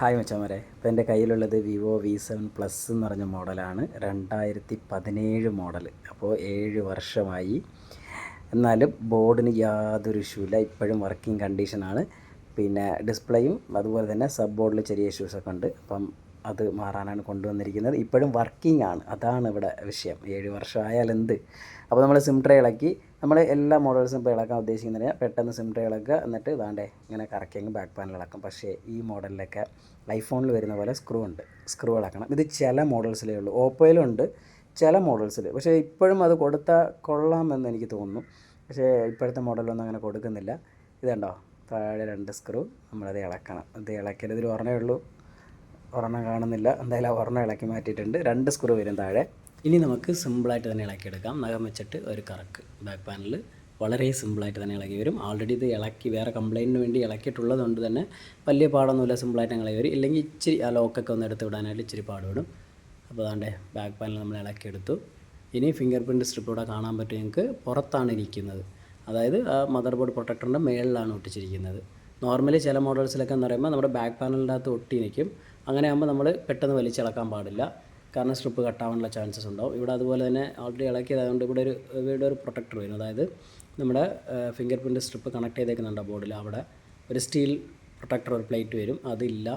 Hi മച്ചാമരെ. ഇപ്പോൾ എന്റെ കയ്യിലുള്ളത് വിവോ വി സെവൻ പ്ലസ് എന്ന് പറഞ്ഞ മോഡലാണ്. രണ്ടായിരത്തി പതിനേഴ് മോഡൽ അപ്പോൾ ഏഴ് വർഷമായി. എന്നാലും ബോർഡിന് യാതൊരു ഇഷ്യൂ ഇല്ല ഇപ്പോഴും വർക്കിംഗ് കണ്ടീഷനാണ് പിന്നെ ഡിസ്പ്ലേയും അതുപോലെ തന്നെ സബ് ബോർഡിൽ ചെറിയ ഇഷ്യൂസൊക്കെ ഉണ്ട്. അപ്പം അത് മാറാനാണ് കൊണ്ടുവന്നിരിക്കുന്നത്. ഇപ്പോഴും വർക്കിംഗ് ആണ്. അതാണ് ഇവിടെ വിഷയം. ഏഴ് എന്ത്? അപ്പോൾ നമ്മൾ സിം ട്രേ ഇളക്കി നമ്മൾ എല്ലാ മോഡൽസും ഇപ്പോൾ ഇളക്കാൻ ഉദ്ദേശിക്കുന്ന പെട്ടെന്ന് സിം ട്രേ ഇളക്കുക. എന്നിട്ട് ഇതാണ്ടേ ഇങ്ങനെ കറക്കിയെങ്കിൽ ബാക്ക് പാനൽ ഇളക്കും. പക്ഷേ ഈ മോഡലിലൊക്കെ ഐഫോണിൽ വരുന്ന പോലെ സ്ക്രൂ ഉണ്ട്. സ്ക്രൂ ഇളക്കണം. ഇത് ചില മോഡൽസിലേ ഉള്ളൂ. ഓപ്പോയിലുണ്ട് ചില മോഡൽസിൽ പക്ഷേ ഇപ്പോഴും അത് കൊടുത്താൽ കൊള്ളാമെന്ന് എനിക്ക് തോന്നുന്നു. പക്ഷേ ഇപ്പോഴത്തെ മോഡലൊന്നും അങ്ങനെ കൊടുക്കുന്നില്ല. ഇതുണ്ടോ താഴെ രണ്ട് സ്ക്രൂ നമ്മളത് ഇളക്കണം. ഇത് ഇളക്കൽ ഇതിൽ ഉള്ളൂ. ഒരെണ്ണം കാണുന്നില്ല. എന്തായാലും ഒരെണ്ണം ഇളക്കി മാറ്റിയിട്ടുണ്ട്. രണ്ട് സ്ക്രൂ വരും താഴെ. ഇനി നമുക്ക് സിമ്പിളായിട്ട് തന്നെ ഇളക്കിയെടുക്കാം നഖം വെച്ചിട്ട് ഒരു കറക്ക് ബാക്ക് പാനൽ വളരെ സിമ്പിളായിട്ട് തന്നെ ഇളകി വരും. ആൾറെഡി ഇത് ഇളക്കി വേറെ കംപ്ലയിന്റിന് വേണ്ടി ഇളക്കിയിട്ടുള്ളത് കൊണ്ട് തന്നെ വലിയ പാടൊന്നുമില്ല. സിമ്പിളായിട്ട് ഇളകി വരും. ഇല്ലെങ്കിൽ ഇച്ചിരി ആ ലോക്കൊക്കെ ഒന്ന് എടുത്ത് വിടാനായിട്ട് ഇച്ചിരി പാടുവിടും അപ്പോൾ അതാണ്ട് ബാക്ക് പാനൽ നമ്മൾ ഇളക്കിയെടുത്തു ഇനി ഫിംഗർ പ്രിന്റ് സ്ട്രിപ്പ് കൂടെ കാണാൻ പറ്റും ഞങ്ങൾക്ക് പുറത്താണ് ഇരിക്കുന്നത്. അതായത് ആ മദർ ബോർഡ് പ്രൊട്ടക്ടറിന്റെ മേളിലാണ് ഒട്ടിച്ചിരിക്കുന്നത്. നോർമലി ചില മോഡൽസിലൊക്കെ എന്ന് പറയുമ്പോൾ നമ്മുടെ ബാക്ക് പാനലിന്റെ അകത്ത് ഒട്ടി നിൽക്കും അങ്ങനെ ആകുമ്പോൾ നമ്മൾ പെട്ടെന്ന് വലിച്ചിളക്കാൻ പാടില്ല. കാരണം സ്ട്രിപ്പ് കട്ടാവാനുള്ള ചാൻസസ് ഉണ്ടാവും. ഇവിടെ അതുപോലെ തന്നെ ഓൾറെഡി ഇളക്കിയതായതുകൊണ്ട് ഇവിടെ ഒരു ഇവിടെ ഒരു പ്രൊട്ടക്ടർ വരും അതായത് നമ്മുടെ ഫിംഗർ പ്രിന്റ് സ്ട്രിപ്പ് കണക്ട് ചെയ്തേക്കുന്നുണ്ട് ബോർഡിൽ അവിടെ ഒരു സ്റ്റീൽ പ്രൊട്ടക്ടർ ഒരു പ്ലേറ്റ് വരും. അതില്ല.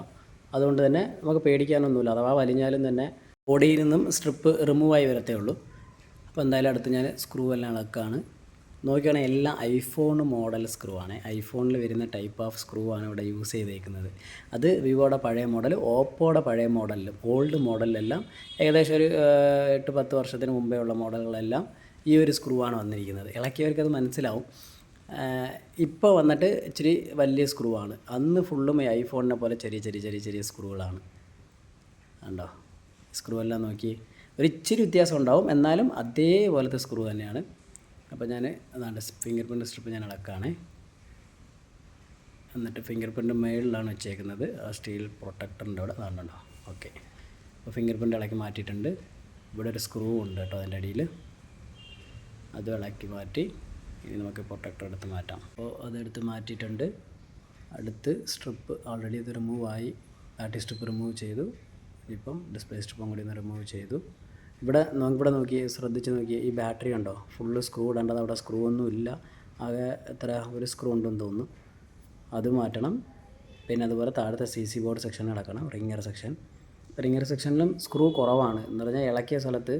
അതുകൊണ്ട് തന്നെ നമുക്ക് പേടിക്കാനൊന്നുമില്ല. അഥവാ വലിഞ്ഞാലും തന്നെ ബോഡിയിൽ നിന്നും സ്ട്രിപ്പ് റിമൂവായി വരത്തേ ഉള്ളൂ. അപ്പോൾ എന്തായാലും അടുത്ത് ഞാൻ സ്ക്രൂ എല്ലാം ഇളക്കാണ് നോക്കുകയാണെങ്കിൽ എല്ലാം ഐഫോൺ മോഡൽ സ്ക്രൂ ആണ് ഐഫോണിൽ വരുന്ന ടൈപ്പ് ഓഫ് സ്ക്രൂ ആണ് ഇവിടെ യൂസ് ചെയ്തേക്കുന്നത്. അത് വിവോയുടെ പഴയ മോഡൽ ഓപ്പോയുടെ പഴയ മോഡലിലും ഓൾഡ് മോഡലിലെല്ലാം ഏകദേശം ഒരു എട്ട് പത്ത് വർഷത്തിന് മുമ്പേ ഉള്ള മോഡലുകളെല്ലാം ഈ ഒരു സ്ക്രൂ ആണ് വന്നിരിക്കുന്നത് ഇളക്കിയവർക്കത് മനസ്സിലാവും. ഇപ്പോൾ വന്നിട്ട് ഇച്ചിരി വലിയ സ്ക്രൂ ആണ് അന്ന് ഫുള്ളും ഐഫോണിനെ പോലെ ചെറിയ ചെറിയ ചെറിയ ചെറിയ സ്ക്രൂകളാണ്. ഉണ്ടോ സ്ക്രൂ എല്ലാം നോക്കി. ഒരു ഇച്ചിരി വ്യത്യാസം ഉണ്ടാവും. എന്നാലും അതേപോലത്തെ സ്ക്രൂ തന്നെയാണ്. അപ്പോൾ ഞാൻ അതാണ്ട് ഫിംഗർ പ്രിന്റ് സ്ട്രിപ്പ് ഞാൻ ഇളക്കാണേ എന്നിട്ട് ഫിംഗർ പ്രിന്റ് മേളിലാണ് വെച്ചേക്കുന്നത്. ആ സ്റ്റീൽ പ്രൊട്ടക്ടറിന്റെ അവിടെ അതാണ്ടോ ഓക്കെ. അപ്പോൾ ഫിംഗർ പ്രിന്റ് ഇളക്കി മാറ്റിയിട്ടുണ്ട്. ഇവിടെ ഒരു സ്ക്രൂ ഉണ്ട് കേട്ടോ അതിന്റെ അടിയിൽ. അത് ഇളക്കി മാറ്റി ഇനി നമുക്ക് പ്രൊട്ടക്ടർ എടുത്ത് മാറ്റാം. അപ്പോൾ അതെടുത്ത് മാറ്റിയിട്ടുണ്ട്. അടുത്ത് സ്ട്രിപ്പ് ഓൾറെഡി ഇത് റിമൂവ് ആയി. സ്ട്രിപ്പ് റിമൂവ് ചെയ്തു. ഇപ്പം ഡിസ്പ്ലേ സ്ട്രിപ്പും കൂടി ഒന്ന് റിമൂവ് ചെയ്തു. ഇവിടെ ഇവിടെ നോക്കി ശ്രദ്ധിച്ച് നോക്കി ഈ ബാറ്ററി ഉണ്ടോ ഫുള്ള് സ്ക്രൂ ഇടേണ്ടത് അവിടെ സ്ക്രൂ ഒന്നും ഇല്ല. ആകെ എത്ര ഒരു സ്ക്രൂ ഉണ്ടെന്ന് തോന്നുന്നു. അത് മാറ്റണം. പിന്നെ അതുപോലെ താഴത്തെ സി സി ബോർഡ് സെക്ഷൻ ഇടക്കണം റിങ്ങർ സെക്ഷൻ റിങ്ങർ സെക്ഷനിലും സ്ക്രൂ കുറവാണ്. എന്ന് പറഞ്ഞാൽ ഇളക്കിയ സ്ഥലത്ത്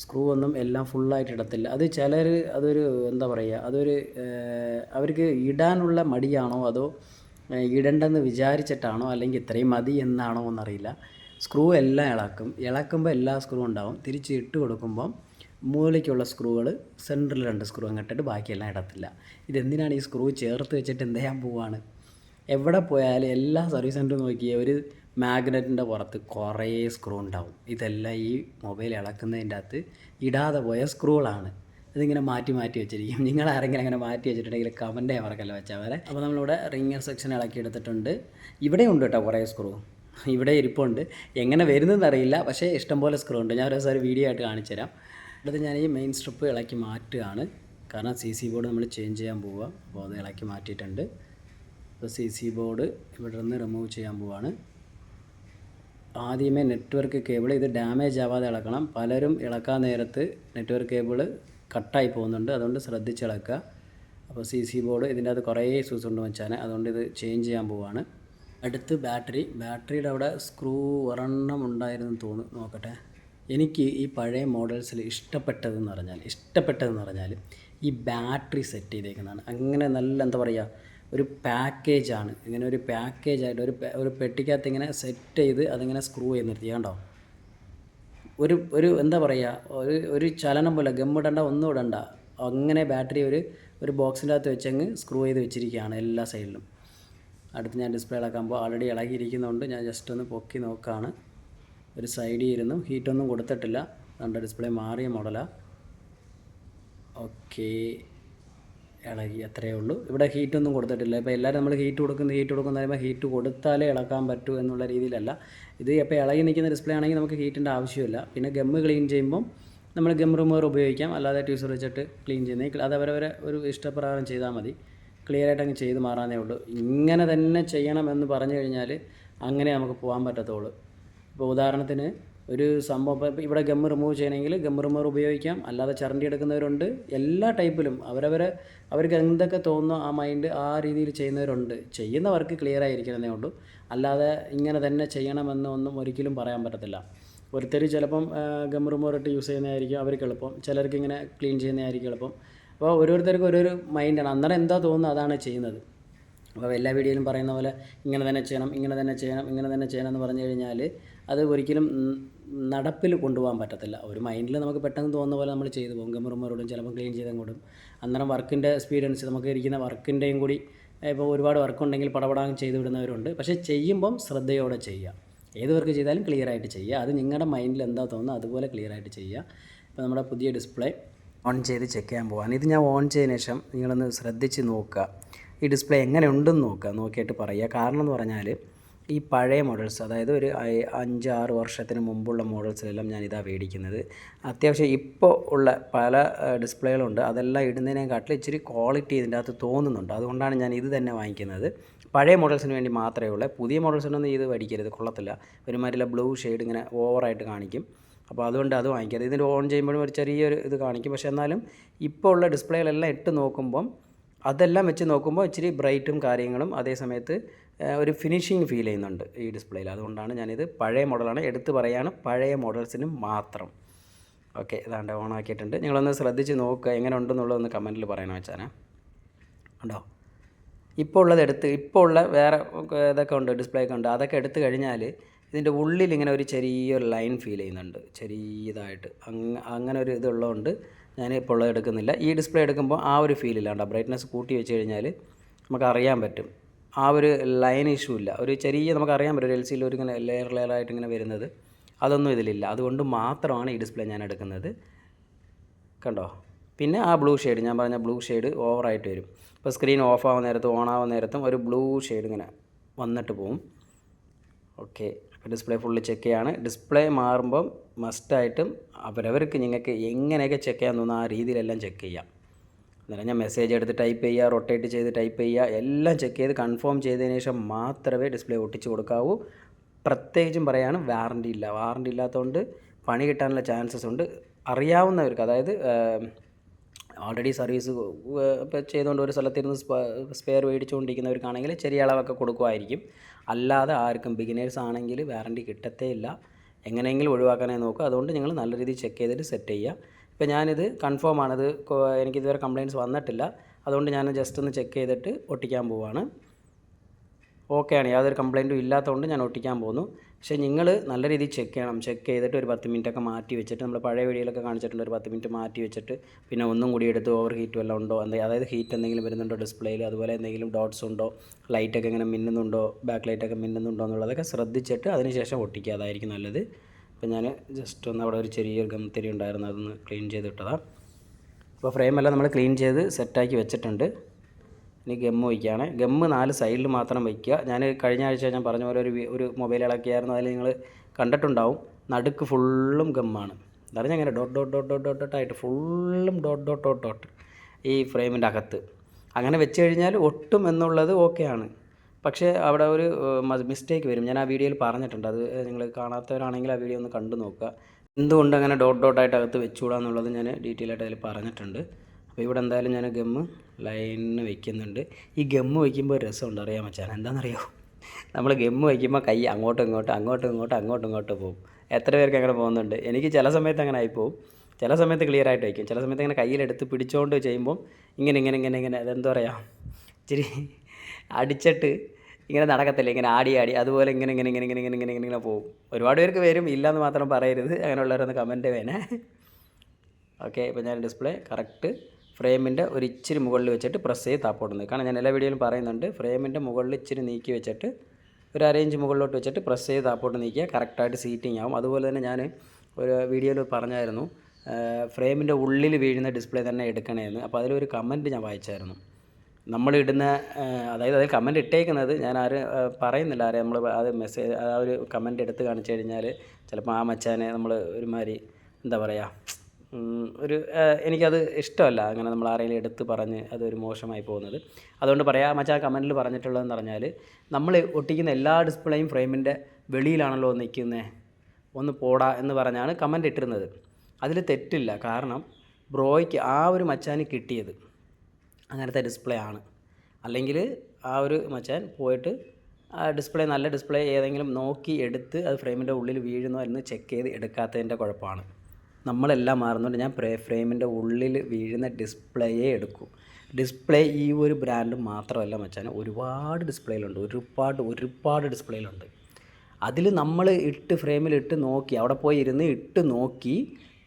സ്ക്രൂ ഒന്നും എല്ലാം ഫുള്ളായിട്ട് ഇടത്തില്ല. അത് ചിലർ അതൊരു എന്താ പറയുക അതൊരു അവർക്ക് ഇടാനുള്ള മടിയാണോ അതോ ഇടണ്ടെന്ന് വിചാരിച്ചിട്ടാണോ അല്ലെങ്കിൽ ഇത്രയും മതി എന്നാണോ എന്നറിയില്ല. സ്ക്രൂ എല്ലാം ഇളക്കും. ഇളക്കുമ്പോൾ എല്ലാ സ്ക്രൂ ഉണ്ടാവും. തിരിച്ച് ഇട്ട് കൊടുക്കുമ്പം മൂലയ്ക്കുള്ള സ്ക്രൂകൾ സെന്ററിൽ രണ്ട് സ്ക്രൂ അങ്ങോട്ടിട്ട് ബാക്കിയെല്ലാം ഇടത്തില്ല. ഇതെന്തിനാണ് ഈ സ്ക്രൂ ചേർത്ത് വെച്ചിട്ട് എന്ത് ചെയ്യാൻ പോവാണ്? എവിടെ പോയാലും എല്ലാ സർവീസ് സെന്ററും നോക്കിയാൽ ഒരു മാഗ്നറ്റിന്റെ പുറത്ത് കുറേ സ്ക്രൂ ഉണ്ടാവും. ഇതെല്ലാം ഈ മൊബൈൽ ഇളക്കുന്നതിന്റെ അകത്ത് ഇടാതെ പോയ സ്ക്രൂകളാണ് ഇതിങ്ങനെ മാറ്റി മാറ്റി വെച്ചിരിക്കും. നിങ്ങൾ ആരെങ്കിലും അങ്ങനെ മാറ്റി വെച്ചിട്ടുണ്ടെങ്കിൽ കമന്റ് അവർക്കല്ല വെച്ചാൽ വരെ അപ്പോൾ നമ്മളിവിടെ റിങ്ങർ സെക്ഷൻ ഇളക്കി എടുത്തിട്ടുണ്ട് ഇവിടെ ഉണ്ട് കേട്ടോ കുറേ സ്ക്രൂ ഇവിടെ ഇരിപ്പുണ്ട്. എങ്ങനെ വരുന്നതെന്ന് അറിയില്ല പക്ഷേ ഇഷ്ടംപോലെ സ്ക്രൂ ഉണ്ട്. ഞാൻ ഒരു ദിവസം വീഡിയോ ആയിട്ട് കാണിച്ചു തരാം അടുത്ത് ഞാൻ ഈ മെയിൻ സ്ട്രിപ്പ് ഇളക്കി മാറ്റുകയാണ്. കാരണം സി സി ബോർഡ് നമ്മൾ ചേഞ്ച് ചെയ്യാൻ പോവുക. അപ്പോൾ അത് ഇളക്കി മാറ്റിയിട്ടുണ്ട്. അപ്പോൾ സി സി ബോർഡ് ഇവിടെ നിന്ന് റിമൂവ് ചെയ്യാൻ പോവാണ്. ആദ്യമേ നെറ്റ്വർക്ക് കേബിൾ ഇത് ഡാമേജ് ആവാതെ ഇളക്കണം. പലരും ഇളക്കാൻ നേരത്ത് നെറ്റ്വർക്ക് കേബിൾ കട്ടായി പോകുന്നുണ്ട്. അതുകൊണ്ട് ശ്രദ്ധിച്ച് ഇളക്കുക. അപ്പോൾ സി സി ബോർഡ് ഇതിന്റെ അത് കുറേ ഇഷ്യൂസ് ഉണ്ട് വെച്ചാൽ അതുകൊണ്ട് ഇത് ചേഞ്ച് ചെയ്യാൻ പോവാണ്. അടുത്ത് ബാറ്ററി ബാറ്ററിയുടെ അവിടെ സ്ക്രൂ ഒരെണ്ണം ഉണ്ടായിരുന്നു തോന്നുന്നു നോക്കട്ടെ. എനിക്ക് ഈ പഴയ മോഡൽസിൽ ഇഷ്ടപ്പെട്ടതെന്ന് പറഞ്ഞാൽ ഇഷ്ടപ്പെട്ടതെന്ന് പറഞ്ഞാൽ ഈ ബാറ്ററി സെറ്റ് ചെയ്തേക്കുന്നതാണ്. അങ്ങനെ നല്ല എന്താ പറയുക ഒരു പാക്കേജാണ്. ഇങ്ങനെ ഒരു പാക്കേജായിട്ട് ഒരു ഒരു പെട്ടിക്കകത്ത് ഇങ്ങനെ സെറ്റ് ചെയ്ത് അതിങ്ങനെ സ്ക്രൂ ചെയ്ത് നിർത്തി കണ്ടോ? ഒരു ഒരു എന്താ പറയുക ഒരു ഒരു ചലനം പോലെ ഗമ്മിടണ്ട ഒന്നും ഇടണ്ട. അങ്ങനെ ബാറ്ററി ഒരു ഒരു ബോക്സിന്റെ അകത്ത് വെച്ചങ്ങ് സ്ക്രൂ ചെയ്ത് വെച്ചിരിക്കുകയാണ് എല്ലാ സൈഡിലും. അടുത്ത് ഞാൻ ഡിസ്പ്ലേ ഇളക്കുമ്പോൾ ആൾറെഡി ഇളകിയിരിക്കുന്നതുകൊണ്ട് ഞാൻ ജസ്റ്റ് ഒന്ന് പൊക്കി നോക്കുകയാണ് ഒരു സൈഡിൽ ഇരുന്നു. ഹീറ്റൊന്നും കൊടുത്തിട്ടില്ല. അതുകൊണ്ട് ഡിസ്പ്ലേ മാറിയ മോഡലാണ് ഓക്കെ ഇളകി. അത്രയേ ഉള്ളൂ. ഇവിടെ ഹീറ്റൊന്നും കൊടുത്തിട്ടില്ല. ഇപ്പോൾ എല്ലാവരും നമ്മൾ ഹീറ്റ് കൊടുക്കുന്ന ഹീറ്റ് കൊടുക്കുന്ന പറയുമ്പോൾ ഹീറ്റ് കൊടുത്താലേ ഇളക്കാൻ പറ്റൂ എന്നുള്ള രീതിയിലല്ല. ഇത് ഇപ്പോൾ ഇളകി നിൽക്കുന്ന ഡിസ്പ്ലേ ആണെങ്കിൽ നമുക്ക് ഹീറ്റിന്റെ ആവശ്യമില്ല. പിന്നെ ഗമ്മ് ക്ലീൻ ചെയ്യുമ്പം നമ്മൾ ഗം റിമൂവർ ഉപയോഗിക്കാം. അല്ലാതെ ട്യൂസർ വെച്ചിട്ട് ക്ലീൻ ചെയ്യുന്നത് അത് അവരവരെ ഒരു ഇഷ്ടപ്രകാരം ചെയ്താൽ മതി. ക്ലിയർ ആയിട്ട് അങ്ങ് ചെയ്ത് മാറാനേ ഉള്ളൂ. ഇങ്ങനെ തന്നെ ചെയ്യണമെന്ന് പറഞ്ഞു കഴിഞ്ഞാൽ അങ്ങനെ നമുക്ക് പോകാൻ പറ്റത്തുള്ളൂ. ഇപ്പോൾ ഉദാഹരണത്തിന് ഒരു സംഭവം ഇപ്പോൾ ഇപ്പോൾ ഇവിടെ ഗം റിമൂവ് ചെയ്യണമെങ്കിൽ ഗം റിമൂവർ ഉപയോഗിക്കാം. അല്ലാതെ ചരണ്ടി എടുക്കുന്നവരുണ്ട്. എല്ലാ ടൈപ്പിലും അവരവരെ അവർക്ക് എന്തൊക്കെ തോന്നുന്നോ ആ മൈൻഡ് ആ രീതിയിൽ ചെയ്യുന്നവരുണ്ട്. ചെയ്യുന്നവർക്ക് ക്ലിയർ ആയിരിക്കണമെന്നേ ഉള്ളൂ. അല്ലാതെ ഇങ്ങനെ തന്നെ ചെയ്യണമെന്നൊന്നും ഒരിക്കലും പറയാൻ പറ്റത്തില്ല. ഒരുത്തർ ചിലപ്പം ഗം റിമൂവർ ഇട്ട് യൂസ് ചെയ്യുന്നതായിരിക്കും അവർക്ക് എളുപ്പം. ചിലർക്ക് ഇങ്ങനെ ക്ലീൻ ചെയ്യുന്നതായിരിക്കും എളുപ്പം. അപ്പോൾ ഓരോരുത്തർക്കും ഓരോരു മൈൻഡാണ് അന്നേരം എന്താ തോന്നുന്നത്? അതാണ് ചെയ്യുന്നത്. അപ്പോൾ എല്ലാ വീഡിയോയിലും പറയുന്ന പോലെ ഇങ്ങനെ തന്നെ ചെയ്യണം ഇങ്ങനെ തന്നെ ചെയ്യണം ഇങ്ങനെ തന്നെ ചെയ്യണം എന്ന് പറഞ്ഞു കഴിഞ്ഞാൽ അത് ഒരിക്കലും നടപ്പിൽ കൊണ്ടുപോകാൻ പറ്റത്തില്ല. ഒരു മൈൻഡിൽ നമുക്ക് പെട്ടെന്ന് തോന്നുന്ന പോലെ നമ്മൾ ചെയ്തു പോകും. ഗമറുമാരോടും ചിലപ്പോൾ ക്ലീൻ ചെയ്തങ്ങോട്ടും അന്നേരം വർക്കിന്റെ സ്പീഡ് അനുസരിച്ച് നമുക്ക് ഇരിക്കുന്ന വർക്കിന്റെയും കൂടി ഇപ്പോൾ ഒരുപാട് വർക്കുണ്ടെങ്കിൽ പടപടാൻ ചെയ്തു വിടുന്നവരുണ്ട്. പക്ഷേ ചെയ്യുമ്പം ശ്രദ്ധയോടെ ചെയ്യുക. ഏത് വർക്ക് ചെയ്താലും ക്ലിയർ ആയിട്ട് ചെയ്യുക. അത് നിങ്ങളുടെ മൈൻഡിൽ എന്താ തോന്നുന്നത്? അതുപോലെ ക്ലിയർ ആയിട്ട് ചെയ്യുക. ഇപ്പോൾ നമ്മുടെ പുതിയ ഡിസ്പ്ലേ ഓൺ ചെയ്ത് ചെക്ക് ചെയ്യാൻ പോവാണ് ഇത് ഞാൻ ഓൺ ചെയ്തതിന് ശേഷം നിങ്ങളൊന്ന് ശ്രദ്ധിച്ച് നോക്കുക. ഈ ഡിസ്പ്ലേ എങ്ങനെ ഉണ്ടെന്ന് നോക്കുക. നോക്കിയിട്ട് പറയുക. കാരണം എന്ന് പറഞ്ഞാൽ ഈ പഴയ മോഡൽസ് അതായത് ഒരു അഞ്ച് ആറ് വർഷത്തിന് മുമ്പുള്ള മോഡൽസിലെല്ലാം ഞാൻ ഇതാണ് മേടിക്കുന്നത്. അത്യാവശ്യം ഇപ്പോൾ ഉള്ള പല ഡിസ്പ്ലേകളുണ്ട് അതെല്ലാം ഇടുന്നതിനെക്കാട്ടിൽ ഇച്ചിരി ക്വാളിറ്റി ഇതിന്റെ അകത്ത് തോന്നുന്നുണ്ട്. അതുകൊണ്ടാണ് ഞാൻ ഇത് തന്നെ വാങ്ങിക്കുന്നത്. പഴയ മോഡൽസിന് വേണ്ടി മാത്രമേ ഉള്ളൂ. പുതിയ മോഡൽസിനൊന്നും ഇത് മേടിക്കരുത്. കൊള്ളത്തില്ല. ഒരുമാതിരിയുള്ള ബ്ലൂ ഷെയ്ഡ് ഇങ്ങനെ ഓവറായിട്ട് കാണിക്കും. അപ്പോൾ അതുകൊണ്ട് അത് വാങ്ങിക്കരുത് ഇതിന്റെ ഓൺ ചെയ്യുമ്പോഴും ഒരു ചെറിയൊരു ഇത് കാണിക്കും. പക്ഷേ എന്നാലും ഇപ്പോൾ ഉള്ള ഡിസ്പ്ലേകളെല്ലാം ഇട്ട് നോക്കുമ്പം അതെല്ലാം വെച്ച് നോക്കുമ്പോൾ ഇച്ചിരി ബ്രൈറ്റും കാര്യങ്ങളും അതേ സമയത്ത് ഒരു ഫിനിഷിങ് ഫീൽ ചെയ്യുന്നുണ്ട് ഈ ഡിസ്പ്ലേയിൽ. അതുകൊണ്ടാണ് ഞാനിത് പഴയ മോഡലാണ് എടുത്ത് പറയാണ് പഴയ മോഡൽസിന് മാത്രം. ഓക്കെ ഇതാണ്ട് ഓൺ ആക്കിയിട്ടുണ്ട്. നിങ്ങളൊന്ന് ശ്രദ്ധിച്ച് നോക്കുക എങ്ങനെ ഉണ്ടെന്നുള്ളതൊന്ന് കമന്റിൽ പറയണം വെച്ചാൽ ഉണ്ടോ? ഇപ്പോൾ ഉള്ളത് എടുത്ത് ഇപ്പോൾ ഉള്ള വേറെ ഇതൊക്കെ ഉണ്ട് ഡിസ്പ്ലേ ഒക്കെ ഉണ്ട്. അതൊക്കെ എടുത്തു കഴിഞ്ഞാൽ ഇതിന്റെ ഉള്ളിൽ ഇങ്ങനെ ഒരു ചെറിയൊരു ലൈൻ ഫീൽ ചെയ്യുന്നുണ്ട്. ചെറിയതായിട്ട്. അങ്ങ അങ്ങനെ ഒരു ഇതുള്ളതുകൊണ്ട് ഞാൻ ഇപ്പോൾ എടുക്കുന്നില്ല. ഈ ഡിസ്പ്ലേ എടുക്കുമ്പോൾ ആ ഒരു ഫീൽ ഇല്ലാണ്ട ബ്രൈറ്റ്നസ് കൂട്ടി വെച്ച് കഴിഞ്ഞാൽ നമുക്ക് അറിയാൻ പറ്റും. ആ ഒരു ലൈൻ ഇഷ്യൂ ഇല്ല. ഒരു ചെറിയ നമുക്ക് അറിയാൻ പറ്റും. ഒരു എൽ സിയിൽ ഒരു ഇങ്ങനെ ലെയർ ലെയർ ആയിട്ട് ഇങ്ങനെ വരുന്നത്. അതൊന്നും ഇതിലില്ല. അതുകൊണ്ട് മാത്രമാണ് ഈ ഡിസ്പ്ലേ ഞാൻ എടുക്കുന്നത്. കണ്ടോ? പിന്നെ ആ ബ്ലൂ ഷെയ്ഡ് ഞാൻ പറഞ്ഞ ബ്ലൂ ഷെയ്ഡ് ഓവറായിട്ട് വരും. ഇപ്പോൾ സ്ക്രീൻ ഓഫ് ആവുന്ന നേരത്തും ഓൺ ആവുന്ന നേരത്തും ഒരു ബ്ലൂ ഷെയ്ഡ് ഇങ്ങനെ വന്നിട്ട് പോവും. ഓക്കെ ഡിസ്പ്ലേ ഫുള്ള് ചെക്ക് ചെയ്യാണ്. ഡിസ്പ്ലേ മാറുമ്പം മസ്റ്റായിട്ടും അവരവർക്ക് നിങ്ങൾക്ക് എങ്ങനെയൊക്കെ ചെക്ക് ചെയ്യാൻ തോന്നുന്നു ആ രീതിയിലെല്ലാം ചെക്ക് ചെയ്യാം. എന്നാലും ഞാൻ മെസ്സേജ് എടുത്ത് ടൈപ്പ് ചെയ്യുക റൊട്ടേറ്റ് ചെയ്ത് ടൈപ്പ് ചെയ്യുക എല്ലാം ചെക്ക് ചെയ്ത് കൺഫേം ചെയ്തതിന് ശേഷം മാത്രമേ ഡിസ്പ്ലേ ഒട്ടിച്ച് കൊടുക്കാവൂ. പ്രത്യേകിച്ചും പറയാണ് വാറണ്ടി ഇല്ല. വാറണ്ടി ഇല്ലാത്തതുകൊണ്ട് പണി കിട്ടാനുള്ള ചാൻസസ് ഉണ്ട്. അറിയാവുന്നവർക്ക് അതായത് ഓൾറെഡി സർവീസ് ചെയ്തുകൊണ്ട് ഒരു സ്ഥലത്തിരുന്ന് സ്പെയർ മേടിച്ചുകൊണ്ടിരിക്കുന്നവർക്കാണെങ്കിൽ ചെറിയ അളവൊക്കെ കൊടുക്കുമായിരിക്കും. അല്ലാതെ ആർക്കും ബിഗിനേഴ്സ് ആണെങ്കിൽ വാറണ്ടി കിട്ടത്തേ ഇല്ല. എങ്ങനെയെങ്കിലും ഒഴിവാക്കാനേ നോക്കുക. അതുകൊണ്ട് നിങ്ങൾ നല്ല രീതിയിൽ ചെക്ക് ചെയ്തിട്ട് സെറ്റ് ചെയ്യുക. ഇപ്പോൾ ഞാനിത് കൺഫേം ആണ് ഇത് എനിക്ക് എനിക്കിതുവരെ കംപ്ലയിന്റ്സ് വന്നിട്ടില്ല. അതുകൊണ്ട് ഞാൻ ജസ്റ്റ് ഒന്ന് ചെക്ക് ചെയ്തിട്ട് ഒട്ടിക്കാൻ പോവാണ്. ഓക്കെ ആണ്. യാതൊരു കംപ്ലയിന്റും ഇല്ലാത്തതുകൊണ്ട് ഞാൻ ഒട്ടിക്കാൻ പോകുന്നു പക്ഷേ നിങ്ങൾ നല്ല രീതിയിൽ ചെക്ക് ചെയ്യണം. ചെക്ക് ചെയ്തിട്ട് ഒരു പത്ത് മിനിറ്റ് ഒക്കെ മാറ്റി വെച്ചിട്ട് നമ്മൾ പഴയ വീഡിയോയിലൊക്കെ കാണിച്ചിട്ടുണ്ട് ഒരു പത്ത് മിനിറ്റ് മാറ്റി വെച്ചിട്ട് പിന്നെ ഒന്നും കൂടി എടുത്ത് ഓവർ ഹീറ്റ് വല്ലതും ഉണ്ടോ? എന്താ അതായത് ഹീറ്റ് എന്തെങ്കിലും വരുന്നുണ്ടോ ഡിസ്പ്ലേയിൽ അതുപോലെ എന്തെങ്കിലും ഡോട്ട്സ് ഉണ്ടോ? ലൈറ്റൊക്കെ ഇങ്ങനെ മിന്നുന്നുണ്ടോ? ബാക്ക് ലൈറ്റൊക്കെ മിന്നുന്നുണ്ടോ എന്നുള്ളതൊക്കെ ശ്രദ്ധിച്ചിട്ട് അതിനുശേഷം ഒട്ടിക്കുക. അതായിരിക്കും നല്ലത്. അപ്പോൾ ഞാൻ ജസ്റ്റ് ഒന്ന് അവിടെ ഒരു ചെറിയൊരു ഗംതിരി ഉണ്ടായിരുന്നു. അതൊന്ന് ക്ലീൻ ചെയ്തിട്ടതാണ് അപ്പോൾ ഫ്രെയിമെല്ലാം നമ്മൾ ക്ലീൻ ചെയ്ത് സെറ്റാക്കി വെച്ചിട്ടുണ്ട്. ഇനി ഗമ്മ് വയ്ക്കുകയാണ്. ഗമ്മ് നാല് സൈഡിൽ മാത്രം വയ്ക്കുക. ഞാൻ കഴിഞ്ഞ ആഴ്ച ഞാൻ പറഞ്ഞ പോലെ ഒരു ഒരു മൊബൈൽ ഇളക്കിയായിരുന്നു അതിൽ നിങ്ങൾ കണ്ടിട്ടുണ്ടാവും. നടുക്ക് ഫുള്ളും ഗമ്മാണ് എന്നറിഞ്ഞാൽ അങ്ങനെ dot dot dot dot dot ആയിട്ട് ഫുള്ളും ഡോട്ട് ഡോട്ട് ഡോട്ട് ഡോട്ട് ഈ ഫ്രെയിമിന്റെ അകത്ത്. അങ്ങനെ വെച്ച് കഴിഞ്ഞാൽ ഒട്ടും എന്നുള്ളത് ഓക്കെയാണ് പക്ഷേ അവിടെ ഒരു മിസ്റ്റേക്ക് വരും. ഞാൻ ആ വീഡിയോയിൽ പറഞ്ഞിട്ടുണ്ട്. അത് നിങ്ങൾ കാണാത്തവരാണെങ്കിൽ ആ വീഡിയോ ഒന്ന് കണ്ടു നോക്കുക. എന്തുകൊണ്ട് അങ്ങനെ ഡോട്ട് ഡോട്ടായിട്ട് അകത്ത് വെച്ചുകൂടാന്നുള്ളത് ഞാൻ ഡീറ്റെയിൽ ആയിട്ട് അതിൽ പറഞ്ഞിട്ടുണ്ട്. അപ്പോൾ ഇവിടെ എന്തായാലും ഞാൻ ഗമ്മ് ലൈനിന് വെക്കുന്നുണ്ട്. ഈ ഗമ്മ് വയ്ക്കുമ്പോൾ ഒരു രസമുണ്ട്. അറിയാൻ വെച്ചാൽ എന്താണെന്നറിയോ? നമ്മൾ ഗമ്മ് വയ്ക്കുമ്പോൾ കൈ അങ്ങോട്ടും ഇങ്ങോട്ടും അങ്ങോട്ടും ഇങ്ങോട്ടും അങ്ങോട്ടും ഇങ്ങോട്ടും പോകും എത്ര പേർക്ക് അങ്ങനെ പോകുന്നുണ്ട്? എനിക്ക് ചില സമയത്ത് അങ്ങനെ ആയിപ്പോവും ചില സമയത്ത് ക്ലിയർ ആയിട്ട് വയ്ക്കും. ചില സമയത്ത് ഇങ്ങനെ കയ്യിലെടുത്ത് പിടിച്ചുകൊണ്ട് ചെയ്യുമ്പോൾ ഇങ്ങനെ ഇങ്ങനെ ഇങ്ങനെ ഇങ്ങനെ അതെന്താ പറയുക ഇച്ചിരി അടിച്ചിട്ട് ഇങ്ങനെ നടക്കത്തില്ല. ഇങ്ങനെ ആടി ആടി അതുപോലെ ഇങ്ങനെ ഇങ്ങനെ ഇങ്ങനെ ഇങ്ങനെ ഇങ്ങനെ ഇങ്ങനെ ഇങ്ങനെ പോകും ഒരുപാട് പേർക്ക് വരും. ഇല്ലയെന്ന് മാത്രം പറയരുത്. അങ്ങനെയുള്ളവരൊന്ന് കമന്റ് വേണേ ഓക്കെ ഇപ്പോൾ ഞാൻ ഡിസ്പ്ലേ കറക്റ്റ് ഫ്രെയിമിന്റെ ഒരു ഇച്ചിരി മുകളിൽ വെച്ചിട്ട് പ്രസ് ചെയ്ത് താപ്പോട്ടുന്നത് കാരണം ഞാൻ എല്ലാ വീഡിയോയിലും പറയുന്നുണ്ട് ഫ്രെയിമിന്റെ മുകളിൽ ഇച്ചിരി നീക്കി വെച്ചിട്ട് ഒരു അരേഞ്ച് മുകളിലോട്ട് വെച്ചിട്ട് പ്രസ് ചെയ്ത് താപ്പോട്ട് നീക്കിയാൽ കറക്റ്റായിട്ട് സീറ്റിംഗ് ആവും. അതുപോലെ തന്നെ ഞാൻ ഒരു വീഡിയോയിൽ പറഞ്ഞായിരുന്നു ഫ്രെയിമിന്റെ ഉള്ളിൽ വീഴുന്ന ഡിസ്പ്ലേ തന്നെ എടുക്കണേന്ന്. അപ്പോൾ അതിലൊരു കമന്റ് ഞാൻ വായിച്ചായിരുന്നു. നമ്മളിടുന്ന അതായത് അതിൽ കമന്റ് ഇട്ടേക്കുന്നത് ഞാൻ ആര് പറയുന്നില്ല. ആരെ നമ്മൾ അത് മെസ്സേജ് ആ ഒരു കമന്റ് എടുത്ത് കാണിച്ചു കഴിഞ്ഞാൽ ചിലപ്പോൾ ആ മച്ചാനെ നമ്മൾ ഒരുമാതിരി എന്താ പറയുക ഒരു എനിക്കത് ഇഷ്ടമല്ല അങ്ങനെ നമ്മൾ ആരെങ്കിലും എടുത്ത് പറഞ്ഞ് അതൊരു മോശമായി പോകുന്നത്. അതുകൊണ്ട് പറയാം മച്ചാ കമന്റിൽ പറഞ്ഞിട്ടുള്ളതെന്ന് പറഞ്ഞാൽ നമ്മൾ ഒട്ടിക്കുന്ന എല്ലാ ഡിസ്പ്ലേയും ഫ്രെയിമിന്റെ വെളിയിലാണല്ലോ നിൽക്കുന്നത് ഒന്ന് പോടാ എന്ന് പറഞ്ഞാണ് കമന്റ് ഇട്ടിരുന്നത്. അതിൽ തെറ്റില്ല കാരണം ബ്രോയ്ക്ക് ആ ഒരു മച്ചാന് കിട്ടിയത് അങ്ങനത്തെ ഡിസ്പ്ലേ ആണ്. അല്ലെങ്കിൽ ആ ഒരു മച്ചാൻ പോയിട്ട് ആ ഡിസ്പ്ലേ നല്ല ഡിസ്പ്ലേ ഏതെങ്കിലും നോക്കി എടുത്ത് അത് ഫ്രെയിമിന്റെ ഉള്ളിൽ വീഴുന്നോ എന്ന് ചെക്ക് ചെയ്ത് എടുക്കാത്തതിന്റെ കുഴപ്പമാണ്. നമ്മളെല്ലാം മാറുന്നുണ്ട്. ഞാൻ പ്രേ ഫ്രെയിമിന്റെ ഉള്ളിൽ വീഴുന്ന ഡിസ്പ്ലേയേ എടുക്കും. ഡിസ്പ്ലേ ഈ ഒരു ബ്രാൻഡ് മാത്രമല്ല മച്ചാൻ ഒരുപാട് ഡിസ്പ്ലേയിലുണ്ട് ഒരുപാട് ഒരുപാട് ഡിസ്പ്ലേയിലുണ്ട് അതിൽ നമ്മൾ ഇട്ട് ഫ്രെയിമിൽ ഇട്ട് നോക്കി അവിടെ പോയി ഇരുന്ന് ഇട്ട് നോക്കി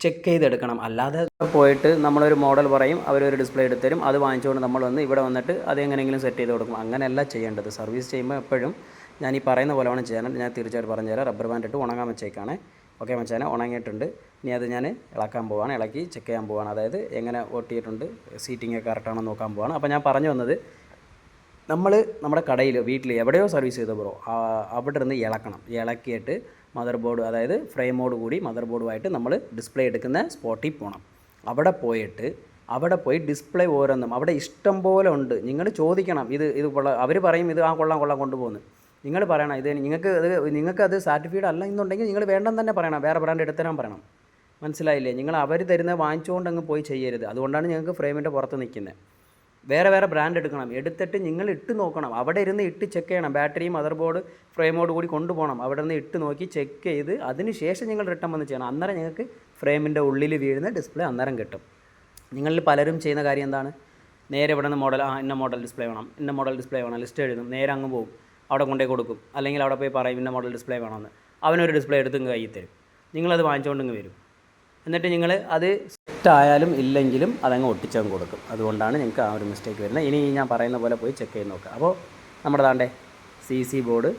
ചെക്ക് ചെയ്തെടുക്കണം. അല്ലാതെ പോയിട്ട് നമ്മളൊരു മോഡൽ പറയും അവരൊരു ഡിസ്പ്ലേ എടുത്തരും അത് വാങ്ങിച്ചുകൊണ്ട് നമ്മൾ വന്ന് ഇവിടെ വന്നിട്ട് അത് എങ്ങനെയെങ്കിലും സെറ്റ് ചെയ്ത് കൊടുക്കും. അങ്ങനെയല്ല ചെയ്യേണ്ടത്. സർവീസ് ചെയ്യുമ്പോൾ എപ്പോഴും ഞാൻ ഈ പറയുന്ന പോലെ വേണം ചെയ്യാൻ ഞാൻ തീർച്ചയായിട്ടും പറഞ്ഞുതരാം. റബ്ബർ ബാൻഡ് ഇട്ട് ഉണങ്ങാൻ വെച്ചേക്കാണ്. ഓക്കെ മച്ചാനെ ഉണങ്ങിയിട്ടുണ്ട്. ഇനി അത് ഞാൻ ഇളക്കാൻ പോവാണ്. ഇളക്കി ചെക്ക് ചെയ്യാൻ പോവാണ്. അതായത് എങ്ങനെ ഓട്ടിയിട്ടുണ്ട് സീറ്റിംഗ് ഒക്കെ കറക്റ്റാണോ നോക്കാൻ പോവാണ്. അപ്പോൾ ഞാൻ പറഞ്ഞു വന്നത് നമ്മൾ നമ്മുടെ കടയിൽ വീട്ടിൽ എവിടെയോ സർവീസ് ചെയ്ത ബ്രോ അവിടെ ഇരുന്ന് ഇളക്കണം. ഇളക്കിയിട്ട് മദർ ബോർഡ് അതായത് ഫ്രെയിമോട് കൂടി മദർ ബോർഡുമായിട്ട് നമ്മൾ ഡിസ്പ്ലേ എടുക്കുന്ന സ്പോട്ടിൽ പോകണം അവിടെ പോയിട്ട് അവിടെ പോയി ഡിസ്പ്ലേ ഓരോന്നും അവിടെ ഇഷ്ടം പോലെ ഉണ്ട്. നിങ്ങൾ ചോദിക്കണം ഇത് ഇത് കൊള്ളാം അവർ പറയും ഇത് ആ കൊള്ളാം കൊള്ളാം കൊണ്ടുപോകുന്നു നിങ്ങൾ പറയണം ഇത് നിങ്ങൾക്ക് അത് നിങ്ങൾക്ക് അത് സർട്ടിഫൈഡ് അല്ല എന്നുണ്ടെങ്കിൽ നിങ്ങൾ വേണ്ടെന്ന് തന്നെ പറയണം വേറെ ബ്രാൻഡ് എടുത്തരാൻ പറയണം. മനസ്സിലായില്ലേ? നിങ്ങൾ അവർ തരുന്ന വാങ്ങിച്ചുകൊണ്ട് അങ്ങ് പോയി ചെയ്യരുത്. അതുകൊണ്ടാണ് ഞങ്ങൾക്ക് ഫ്രെയിമിന്റെ പുറത്ത് നിൽക്കുന്നത് വേറെ വേറെ ബ്രാൻഡ് എടുക്കണം. എടുത്തിട്ട് നിങ്ങൾ ഇട്ട് നോക്കണം. അവിടെ ഇരുന്ന് ഇട്ട് ചെക്ക് ചെയ്യണം. ബാറ്ററി മദർ ബോർഡ് ഫ്രെയിമോട് കൂടി കൊണ്ടുപോകണം. അവിടെ നിന്ന് ഇട്ട് നോക്കി ചെക്ക് ചെയ്ത് അതിന് ശേഷം നിങ്ങൾ റിട്ടേൺ വന്ന് ചെയ്യണം. അന്നേരം നിങ്ങൾക്ക് ഫ്രെയിമിന്റെ ഉള്ളിൽ വീഴുന്ന ഡിസ്പ്ലേ അന്നേരം കിട്ടും. നിങ്ങളിൽ പലരും ചെയ്യുന്ന കാര്യം എന്താണ്? നേരെ ഇവിടെ നിന്ന് മോഡൽ ആ ഇന്ന മോഡൽ ഡിസ്പ്ലേ വേണം ഇന്ന മോഡൽ ഡിസ്പ്ലേ വേണം ലിസ്റ്റ് എഴുതും നേരെ അങ്ങ് പോകും. അവിടെ കൊണ്ടേ കൊടുക്കും. അല്ലെങ്കിൽ അവിടെ പോയി പറയും ഇന്ന മോഡൽ ഡിസ്പ്ലേ വേണമെന്ന്. അവനൊരു ഡിസ്പ്ലേ എടുത്ത് ഇങ്ങ് കയ്യിൽ തരും. നിങ്ങളത് വാങ്ങിച്ചുകൊണ്ടിങ്ങ് വരും. എന്നിട്ട് നിങ്ങൾ അത് ആയാലും ഇല്ലെങ്കിലും അതങ്ങ് ഒട്ടിച്ചങ്ങ് കൊടുക്കും. അതുകൊണ്ടാണ് ഞങ്ങൾക്ക് ആ ഒരു മിസ്റ്റേക്ക് വരുന്നത്. ഇനി ഞാൻ പറയുന്ന പോലെ പോയി ചെക്ക് ചെയ്ത് നോക്കുക. അപ്പോൾ നമ്മുടെ താണ്ടേ സി സി ബോർഡ്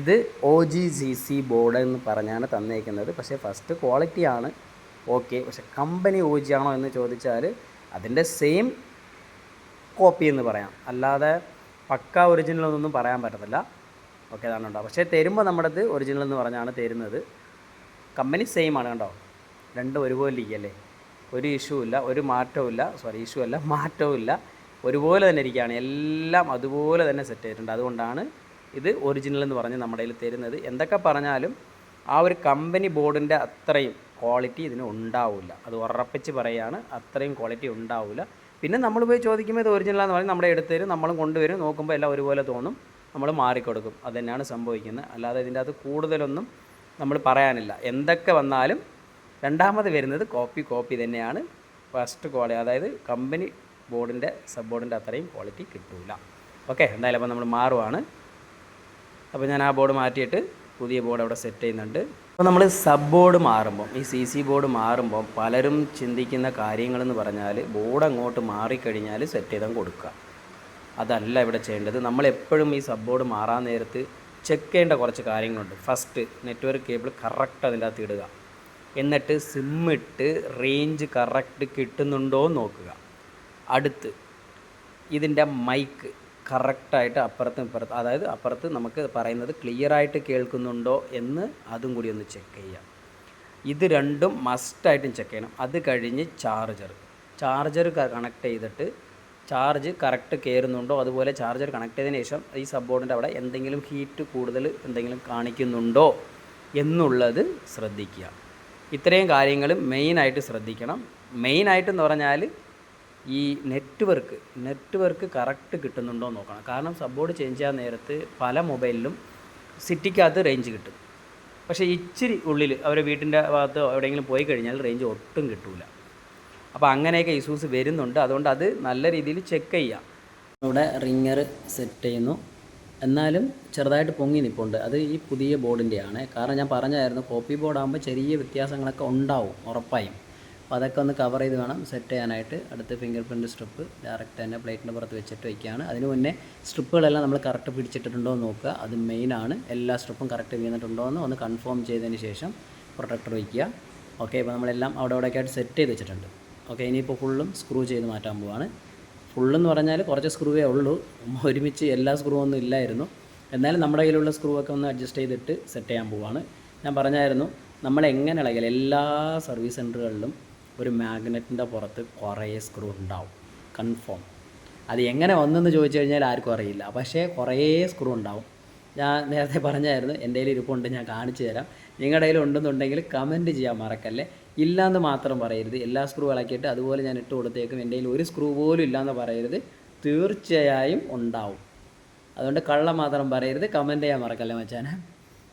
ഇത് O G C C board എന്ന് പറഞ്ഞാണ് തന്നേക്കുന്നത്. പക്ഷേ ഫസ്റ്റ് ക്വാളിറ്റിയാണ് ഓക്കെ പക്ഷേ കമ്പനി ഒ ജി ആണോ എന്ന് ചോദിച്ചാൽ അതിന്റെ സെയിം കോപ്പി എന്ന് പറയാം. അല്ലാതെ പക്ക ഒറിജിനൽ എന്നൊന്നും പറയാൻ പറ്റത്തില്ല. ഓക്കെ അതാണ് പക്ഷേ തരുമ്പോൾ നമ്മുടേത് ഒറിജിനൽ എന്ന് പറഞ്ഞാണ് തരുന്നത്. കമ്പനി സെയിം ആണ് കണ്ടോ. രണ്ടും ഒരുപോലെ ഇരിക്കല്ലേ ഒരു ഇഷ്യൂ ഇല്ല ഒരു മാറ്റവും ഇല്ല സോറി ഇഷ്യൂ അല്ല മാറ്റവും ഇല്ല. ഒരുപോലെ തന്നെ ഇരിക്കുകയാണ്. എല്ലാം അതുപോലെ തന്നെ സെറ്റ് ചെയ്തിട്ടുണ്ട്. അതുകൊണ്ടാണ് ഇത് ഒറിജിനൽ എന്ന് പറഞ്ഞ് നമ്മുടെ കയ്യിൽ തരുന്നത്. എന്തൊക്കെ പറഞ്ഞാലും ആ ഒരു കമ്പനി ബോർഡിന്റെ അത്രയും ക്വാളിറ്റി ഇതിന് ഉണ്ടാവില്ല. അത് ഉറപ്പിച്ച് പറയുകയാണ് അത്രയും ക്വാളിറ്റി ഉണ്ടാവില്ല. പിന്നെ നമ്മൾ പോയി ചോദിക്കുമ്പോൾ ഇത് ഒറിജിനലാന്ന് പറഞ്ഞാൽ നമ്മുടെ എടുത്ത് തരും നമ്മളും കൊണ്ടുവരും നോക്കുമ്പോൾ എല്ലാം ഒരുപോലെ തോന്നും നമ്മൾ മാറിക്കൊടുക്കും. അത് തന്നെയാണ് സംഭവിക്കുന്നത്. അല്ലാതെ ഇതിന്റെ അകത്ത് കൂടുതലൊന്നും നമ്മൾ പറയാനില്ല. എന്തൊക്കെ വന്നാലും രണ്ടാമത് വരുന്നത് കോപ്പി കോപ്പി തന്നെയാണ്. ഫസ്റ്റ് ക്വാളിറ്റി അതായത് കമ്പനി ബോർഡിന്റെ സബ് ബോർഡിന്റെ അത്രയും ക്വാളിറ്റി കിട്ടില്ല ഓക്കെ എന്തായാലും അപ്പോൾ നമ്മൾ മാറുവാണ്. അപ്പോൾ ഞാൻ ആ ബോർഡ് മാറ്റിയിട്ട് പുതിയ ബോർഡ് അവിടെ സെറ്റ് ചെയ്യുന്നുണ്ട്. അപ്പോൾ നമ്മൾ സബ് ബോർഡ് മാറുമ്പം ഈ സി സി ബോർഡ് മാറുമ്പം പലരും ചിന്തിക്കുന്ന കാര്യങ്ങളെന്ന് പറഞ്ഞാൽ ബോർഡ് അങ്ങോട്ട് മാറിക്കഴിഞ്ഞാൽ സെറ്റ് ചെയ്താൽ കൊടുക്കുക. അതല്ല ഇവിടെ ചെയ്യേണ്ടത്. നമ്മൾ എപ്പോഴും ഈ സബ് ബോർഡ് മാറാൻ നേരത്ത് ചെക്ക് ചെയ്യേണ്ട കുറച്ച് കാര്യങ്ങളുണ്ട്. ഫസ്റ്റ് നെറ്റ്വർക്ക് കേബിൾ കറക്റ്റ് അതിന്റെ അകത്ത് ഇടുക. എന്നിട്ട് സിം ഇട്ട് റേഞ്ച് കറക്റ്റ് കിട്ടുന്നുണ്ടോ എന്ന് നോക്കുക. അടുത്ത് ഇതിന്റെ മൈക്ക് കറക്റ്റായിട്ട് അപ്പുറത്തും ഇപ്പുറത്ത് അതായത് അപ്പുറത്ത് നമുക്ക് പറയുന്നത് ക്ലിയർ ആയിട്ട് കേൾക്കുന്നുണ്ടോ എന്ന് അതും കൂടി ഒന്ന് ചെക്ക് ചെയ്യാം. ഇത് രണ്ടും മസ്റ്റായിട്ടും ചെക്ക് ചെയ്യണം. അത് കഴിഞ്ഞ് ചാർജർ ചാർജർ കണക്ട് ചെയ്തിട്ട് ചാർജ് കറക്റ്റ് കയറുന്നുണ്ടോ അതുപോലെ ചാർജർ കണക്ട് ചെയ്തതിന് ശേഷം ഈ സബ്ബോർഡിന്റെ അവിടെ എന്തെങ്കിലും ഹീറ്റ് കൂടുതൽ എന്തെങ്കിലും കാണിക്കുന്നുണ്ടോ എന്നുള്ളത് ശ്രദ്ധിക്കുക. ഇത്രയും കാര്യങ്ങൾ മെയിനായിട്ട് ശ്രദ്ധിക്കണം. മെയിനായിട്ടെന്ന് പറഞ്ഞാൽ ഈ നെറ്റ്വർക്ക് നെറ്റ്വർക്ക് കറക്റ്റ് കിട്ടുന്നുണ്ടോ എന്ന് നോക്കണം. കാരണം സബ്ബോർഡ് ചേഞ്ച് ചെയ്യാൻ നേരത്ത് പല മൊബൈലിലും സിറ്റിക്കകത്ത് റേഞ്ച് കിട്ടും. പക്ഷേ ഇച്ചിരി ഉള്ളിൽ അവരെ വീട്ടിന്റെ ഭാഗത്ത് എവിടെയെങ്കിലും പോയി കഴിഞ്ഞാൽ റേഞ്ച് ഒട്ടും കിട്ടില്ല അപ്പോൾ അങ്ങനെയൊക്കെ ഇഷ്യൂസ് വരുന്നുണ്ട്. അതുകൊണ്ട് അത് നല്ല രീതിയിൽ ചെക്ക് ചെയ്യാം. ഇവിടെ റിങ്ങർ സെറ്റ് ചെയ്യുന്നു. എന്നാലും ചെറുതായിട്ട് പൊങ്ങി നിൽപ്പുണ്ട് അത് ഈ പുതിയ ബോർഡിന്റെയാണ് കാരണം ഞാൻ പറഞ്ഞായിരുന്നു കോപ്പി ബോർഡ് ആകുമ്പോൾ ചെറിയ വ്യത്യാസങ്ങളൊക്കെ ഉണ്ടാവും ഉറപ്പായും. അപ്പോൾ അതൊക്കെ ഒന്ന് കവർ ചെയ്ത് വേണം സെറ്റ് ചെയ്യാനായിട്ട്. അടുത്ത് ഫിംഗർ പ്രിന്റ് സ്ട്രിപ്പ് ഡയറക്റ്റ് തന്നെ പ്ലേറ്റിന്റെ പുറത്ത് വെച്ചിട്ട് വയ്ക്കുകയാണ് അതിന് മുന്നേ സ്ട്രിപ്പുകളെല്ലാം നമ്മൾ കറക്റ്റ് പിടിച്ചിട്ടുണ്ടോ എന്ന് നോക്കുക. അത് മെയിൻ ആണ്. എല്ലാ സ്ട്രിപ്പും കറക്റ്റ് വീണിട്ടുണ്ടോ എന്ന് ഒന്ന് കൺഫേം ചെയ്തതിന് ശേഷം പ്രൊട്ടക്ടർ വയ്ക്കുക ഓക്കെ ഇപ്പോൾ നമ്മളെല്ലാം അവിടെ അവിടെയൊക്കെ ആയിട്ട് സെറ്റ് ചെയ്ത് വെച്ചിട്ടുണ്ട്. ഓക്കെ ഇനിയിപ്പോൾ ഫുള്ളും സ്ക്രൂ ചെയ്ത് മാറ്റാൻ പോവാണ്. ഫുള്ളെന്ന് പറഞ്ഞാൽ കുറച്ച് സ്ക്രൂവേ ഉള്ളൂ. ഒരുമിച്ച് എല്ലാ സ്ക്രൂ ഒന്നും ഇല്ലായിരുന്നു. എന്നാലും നമ്മുടെ കയ്യിലുള്ള സ്ക്രൂ ഒക്കെ ഒന്ന് അഡ്ജസ്റ്റ് ചെയ്തിട്ട് സെറ്റ് ചെയ്യാൻ പോവാണ്. ഞാൻ പറഞ്ഞായിരുന്നു നമ്മൾ എങ്ങനെ ഇളകിയാൽ എല്ലാ സർവീസ് സെന്ററുകളിലും ഒരു മാഗ്നറ്റിന്റെ പുറത്ത് കുറേ സ്ക്രൂ ഉണ്ടാവും. കൺഫേം അത് എങ്ങനെ വന്നെന്ന് ചോദിച്ചു കഴിഞ്ഞാൽ ആർക്കും അറിയില്ല. പക്ഷേ കുറേ സ്ക്രൂ ഉണ്ടാവും. ഞാൻ നേരത്തെ പറഞ്ഞായിരുന്നു എന്റെ കയ്യിൽ ഇരിപ്പുണ്ട് ഞാൻ കാണിച്ചു തരാം. നിങ്ങളുടെ കയ്യിൽ ഉണ്ടെന്നുണ്ടെങ്കിൽ കമന്റ് ചെയ്യാൻ മറക്കല്ലേ. ഇല്ലയെന്ന് മാത്രം പറയരുത്. എല്ലാ സ്ക്രൂ ഇളക്കിയിട്ട് അതുപോലെ ഞാൻ ഇട്ട് കൊടുത്തേക്കും. എന്റെ കയ്യിൽ ഒരു സ്ക്രൂ പോലും ഇല്ലയെന്ന് പറയരുത്. തീർച്ചയായും ഉണ്ടാവും. അതുകൊണ്ട് കള്ളം മാത്രം പറയരുത്. കമന്റ് ചെയ്യാൻ മറക്കല്ലേ മച്ചാനെ.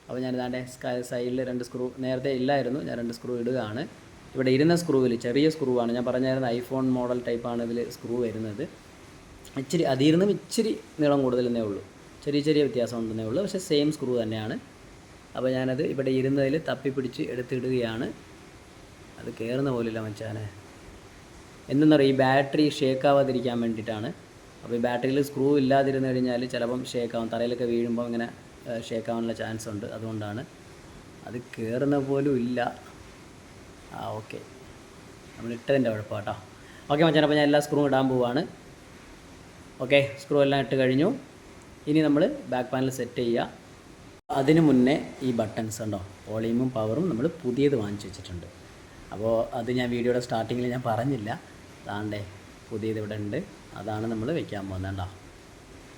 അപ്പോൾ ഞാൻ ഇതാണ്ട് സൈഡിൽ രണ്ട് സ്ക്രൂ നേരത്തെ ഇല്ലായിരുന്നു. ഞാൻ രണ്ട് സ്ക്രൂ ഇടുകയാണ്. ഇവിടെ ഇരുന്ന സ്ക്രൂവിൽ ചെറിയ സ്ക്രൂ ആണ് ഞാൻ പറഞ്ഞായിരുന്നു ഐഫോൺ മോഡൽ ടൈപ്പാണ് ഇതിൽ സ്ക്രൂ വരുന്നത്. ഇച്ചിരി അതിരുന്നും ഇച്ചിരി നീളം കൂടുതൽ തന്നെ ഉള്ളൂ. ചെറിയ ചെറിയ വ്യത്യാസം ഉണ്ടെന്നേ ഉള്ളൂ. പക്ഷേ സെയിം സ്ക്രൂ തന്നെയാണ്. അപ്പോൾ ഞാനത് ഇവിടെ ഇരുന്നതിൽ തപ്പിപ്പിടിച്ച് എടുത്തിടുകയാണ്. അത് കയറുന്ന പോലില്ല മച്ചാനെ. എന്തെന്നറിയാം ഈ ബാറ്ററി ഷേക്ക് ആവാതിരിക്കാൻ വേണ്ടിയിട്ടാണ്. അപ്പോൾ ഈ ബാറ്ററിയിൽ സ്ക്രൂ ഇല്ലാതിരുന്ന് കഴിഞ്ഞാൽ ചിലപ്പം ഷേക്ക് ആവും തറയിലൊക്കെ വീഴുമ്പോൾ ഇങ്ങനെ ഷേക്ക് ആവാനുള്ള ചാൻസ് ഉണ്ട്. അതുകൊണ്ടാണ്. അത് കയറുന്ന പോലും ഇല്ല. ആ ഓക്കെ. നമ്മൾ ഇട്ടതിന്റെ കുഴപ്പം കേട്ടോ ഓക്കെ മച്ചാൻ അപ്പോൾ ഞാൻ എല്ലാ സ്ക്രൂവും ഇടാൻ പോവാണ്. ഓക്കെ സ്ക്രൂ എല്ലാം ഇട്ട് കഴിഞ്ഞു. ഇനി നമ്മൾ ബാക്ക് പാനൽ സെറ്റ് ചെയ്യുക അതിനു മുന്നേ ഈ ബട്ടൺസ് ഉണ്ടോ വോളിയമും പവറും നമ്മൾ പുതിയത് വാങ്ങിച്ചു വെച്ചിട്ടുണ്ട്. അപ്പോൾ അത് ഞാൻ വീഡിയോയുടെ സ്റ്റാർട്ടിങ്ങിൽ ഞാൻ പറഞ്ഞില്ല. അതാണ്ടേ പുതിയത് ഇവിടെ ഉണ്ട്. അതാണ് നമ്മൾ വെക്കാൻ പോകുന്നത് കേട്ടോ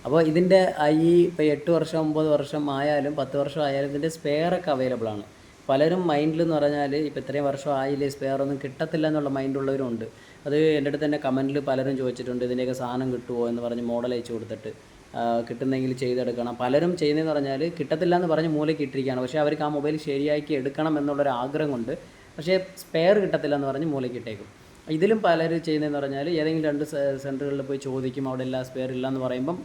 അപ്പോൾ ഇതിന്റെ ഈ ഇപ്പോൾ എട്ട് വർഷം ഒമ്പത് വർഷം ആയാലും പത്ത് വർഷം ആയാലും ഇതിന്റെ സ്പെയറൊക്കെ അവൈലബിൾ ആണ്. പലരും മൈൻഡിൽ എന്ന് പറഞ്ഞാൽ ഇപ്പോൾ ഇത്രയും വർഷം ആയില്ലേ സ്പെയർ ഒന്നും കിട്ടത്തില്ല എന്നുള്ള മൈൻഡുള്ളവരുണ്ട് അത് എന്റെ അടുത്ത് തന്നെ കമന്റിൽ പലരും ചോദിച്ചിട്ടുണ്ട് ഇതിന്റെയൊക്കെ സാധനം കിട്ടുമോ എന്ന് പറഞ്ഞ് മോഡൽ അയച്ചു കൊടുത്തിട്ട്. കിട്ടുന്നെങ്കിൽ ചെയ്തെടുക്കണം. പലരും ചെയ്യുന്നതെന്ന് പറഞ്ഞാൽ കിട്ടത്തില്ല എന്ന് പറഞ്ഞ് മൂലയ്ക്ക് ഇട്ടിരിക്കുകയാണ്. പക്ഷേ അവർക്ക് ആ മൊബൈൽ ശരിയാക്കി എടുക്കണം എന്നുള്ളൊരു ആഗ്രഹം കൊണ്ട് പക്ഷേ സ്പെയർ കിട്ടത്തില്ല എന്ന് പറഞ്ഞ് മൂലയ്ക്ക് ഇട്ടേക്കും. ഇതിലും പലരും ചെയ്യുന്നതെന്ന് പറഞ്ഞാൽ ഏതെങ്കിലും രണ്ട് സെന്ററുകളിൽ പോയി ചോദിക്കും അവിടെ എല്ലാ സ്പെയർ ഇല്ല എന്ന് പറയുമ്പം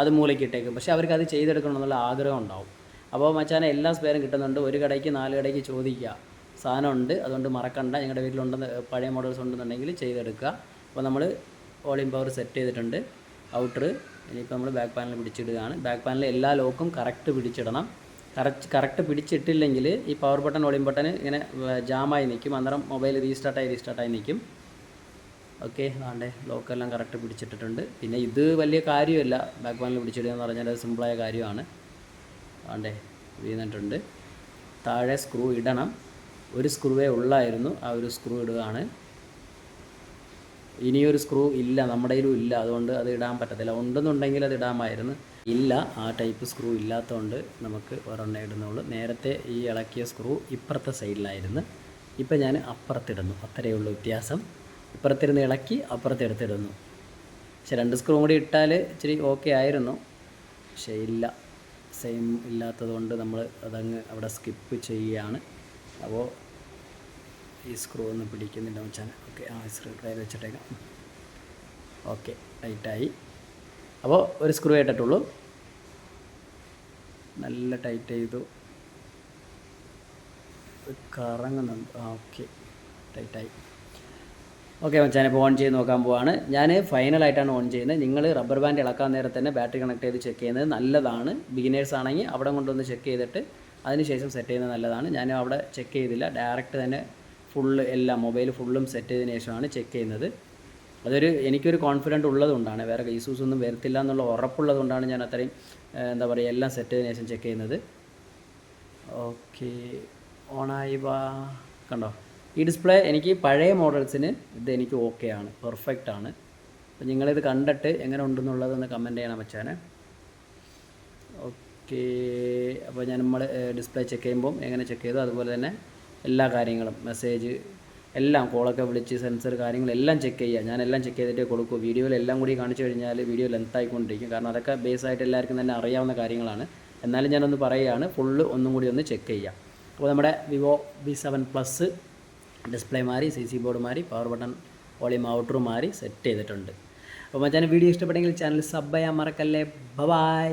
അത് മൂലയ്ക്ക് ഇട്ടേക്കും. പക്ഷേ അവർക്ക് അത് ചെയ്തെടുക്കണം എന്നുള്ള ആഗ്രഹം ഉണ്ടാവും. അപ്പോൾ മച്ചാനെ എല്ലാ സ്പെയറും കിട്ടുന്നുണ്ട്. ഒരു കടയ്ക്ക് നാല് കടയ്ക്ക് ചോദിക്കുക. സാധനമുണ്ട്. അതുകൊണ്ട് മറക്കണ്ട. ഞങ്ങളുടെ വീട്ടിലുണ്ടെന്ന് പഴയ മോഡൽസ് ഉണ്ടെന്നുണ്ടെങ്കിൽ ചെയ്തെടുക്കുക. അപ്പോൾ നമ്മൾ വോളിയം പവർ സെറ്റ് ചെയ്തിട്ടുണ്ട്. ഔട്ടർ ഇനിയിപ്പോൾ നമ്മൾ ബാക്ക് പാനൽ പിടിച്ചിടുകയാണ്. ബാക്ക് പാനൽ എല്ലാ ലോക്കും കറക്റ്റ് പിടിച്ചിടണം. കറക്റ്റ് കറക്റ്റ് പിടിച്ചിട്ടില്ലെങ്കിൽ ഈ പവർ ബട്ടൺ വോളിയം ബട്ടൺ ഇങ്ങനെ ജാമായി നിൽക്കും. അന്നേരം മൊബൈൽ റീസ്റ്റാർട്ടായി റീസ്റ്റാർട്ടായി നിൽക്കും. ഓക്കെ ആണ്ടേ ലോക്കെല്ലാം കറക്റ്റ് പിടിച്ചിട്ടിട്ടുണ്ട്. പിന്നെ ഇത് വലിയ കാര്യമല്ല. ബാക്ക് പാനൽ പിടിച്ചിടുക എന്ന് പറഞ്ഞാൽ അത് സിമ്പിളായ കാര്യമാണ്. ആണ്ടേ വീണിട്ടുണ്ട്. താഴെ സ്ക്രൂ ഇടണം. ഒരു സ്ക്രൂവേ ഉള്ളായിരുന്നു. ആ ഒരു സ്ക്രൂ ഇടുകയാണ്. ഇനിയൊരു സ്ക്രൂ ഇല്ല നമ്മുടെ കയ്യിലും ഇല്ല. അതുകൊണ്ട് അത് ഇടാൻ പറ്റത്തില്ല. ഉണ്ടെന്നുണ്ടെങ്കിൽ അത് ഇടാമായിരുന്നു. ഇല്ല ആ ടൈപ്പ് സ്ക്രൂ ഇല്ലാത്തതുകൊണ്ട് നമുക്ക് ഒരെണ്ണം ഇടുന്നുള്ളൂ. നേരത്തെ ഈ ഇളക്കിയ സ്ക്രൂ ഇപ്പുറത്തെ സൈഡിലായിരുന്നു ഇപ്പം ഞാൻ അപ്പുറത്തിടുന്നു. അത്രയേ ഉള്ളൂ വ്യത്യാസം. ഇപ്പുറത്തിരുന്ന് ഇളക്കി അപ്പുറത്ത് എടുത്തിടുന്നു പക്ഷെ രണ്ട് സ്ക്രൂ കൂടി ഇട്ടാൽ ഇച്ചിരി ഓക്കെ ആയിരുന്നു. പക്ഷേ ഇല്ല. സെയിം ഇല്ലാത്തത് കൊണ്ട് നമ്മൾ അതങ്ങ് അവിടെ സ്കിപ്പ് ചെയ്യുകയാണ് അപ്പോൾ ഈ സ്ക്രൂ ഒന്ന് പിടിക്കുന്നില്ല വെച്ചാൽ ഓക്കെ ആ സ്ക്രൂ ഡ്രൈവ് വെച്ചിട്ടേക്കാം. ഓക്കെ ടൈറ്റായി അപ്പോൾ ഒരു സ്ക്രൂ ഇട്ടിട്ടുള്ളൂ. നല്ല ടൈറ്റ് ചെയ്തു. കറങ്ങുന്നുണ്ട്. ഓക്കെ ടൈറ്റായി ഓക്കെ മച്ചാൻ ഇപ്പോൾ ഓൺ ചെയ്ത് നോക്കാൻ പോവാണ്. ഞാൻ ഫൈനലായിട്ടാണ് ഓൺ ചെയ്യുന്നത്. നിങ്ങൾ റബ്ബർ ബാൻഡ് ഇളക്കാൻ നേരത്തെ തന്നെ ബാറ്ററി കണക്ട് ചെയ്ത് ചെക്ക് ചെയ്യുന്നത് നല്ലതാണ്. ബിഗിനേഴ്സ് ആണെങ്കിൽ അവിടെ കൊണ്ടുവന്ന് ചെക്ക് ചെയ്തിട്ട് അതിനുശേഷം സെറ്റ് ചെയ്യുന്നത് നല്ലതാണ്. ഞാൻ അവിടെ ചെക്ക് ചെയ്തില്ല. ഡയറക്റ്റ് തന്നെ ഫുള്ള് എല്ലാം മൊബൈൽ ഫുള്ളും സെറ്റ് ചെയ്തതിന് ശേഷമാണ് ചെക്ക് ചെയ്യുന്നത്. അതൊരു എനിക്കൊരു കോൺഫിഡന്റ് ഉള്ളതുകൊണ്ടാണ്. വേറെ ഇഷ്യൂസ് ഒന്നും വരത്തില്ല എന്നുള്ള ഉറപ്പുള്ളതുകൊണ്ടാണ് ഞാൻ അത്രയും എന്താ പറയുക എല്ലാം സെറ്റ് ചെയ്തതിന് ശേഷം ചെക്ക് ചെയ്യുന്നത്. ഓക്കെ ഓണായി വാ. കണ്ടോ? ഈ ഡിസ്പ്ലേ എനിക്ക് പഴയ മോഡൽസിന് ഇത് എനിക്ക് ഓക്കെ ആണ് പെർഫെക്റ്റ് ആണ്. അപ്പോൾ നിങ്ങളിത് കണ്ടിട്ട് എങ്ങനെ ഉണ്ടെന്നുള്ളതൊന്ന് കമന്റ് ചെയ്യണം വെച്ചാൽ ഓക്കെ അപ്പോൾ ഞാൻ നമ്മൾ ഡിസ്പ്ലേ ചെക്ക് ചെയ്യുമ്പം എങ്ങനെ ചെക്ക് ചെയ്തു അതുപോലെ തന്നെ എല്ലാ കാര്യങ്ങളും മെസ്സേജ് എല്ലാം കോളൊക്കെ വിളിച്ച് സെൻസർ കാര്യങ്ങളെല്ലാം ചെക്ക് ചെയ്യുക ഞാനെല്ലാം ചെക്ക് ചെയ്തിട്ട് കൊടുക്കൂ. വീഡിയോയിൽ എല്ലാം കൂടി കാണിച്ചു കഴിഞ്ഞാൽ വീഡിയോ ലെങ്ത് ആയിക്കൊണ്ടിരിക്കും. കാരണം അതൊക്കെ ബേസ് ആയിട്ട് എല്ലാവർക്കും തന്നെ അറിയാവുന്ന കാര്യങ്ങളാണ്. എന്നാലും ഞാനൊന്ന് പറയുകയാണ് ഫുള്ള് ഒന്നും കൂടി ഒന്ന് ചെക്ക് ചെയ്യുക അപ്പോൾ നമ്മുടെ Vivo V seven plus display മാറി സി സി ബോർഡ് മാറി പവർ ബട്ടൺ വോളിയം ഔട്ടറും മാറി സെറ്റ് ചെയ്തിട്ടുണ്ട്. അപ്പോൾ മച്ചാൻ വീഡിയോ ഇഷ്ടപ്പെട്ടെങ്കിൽ ചാനൽ സബ് ചെയ്യാൻ മറക്കല്ലേ. ബൈ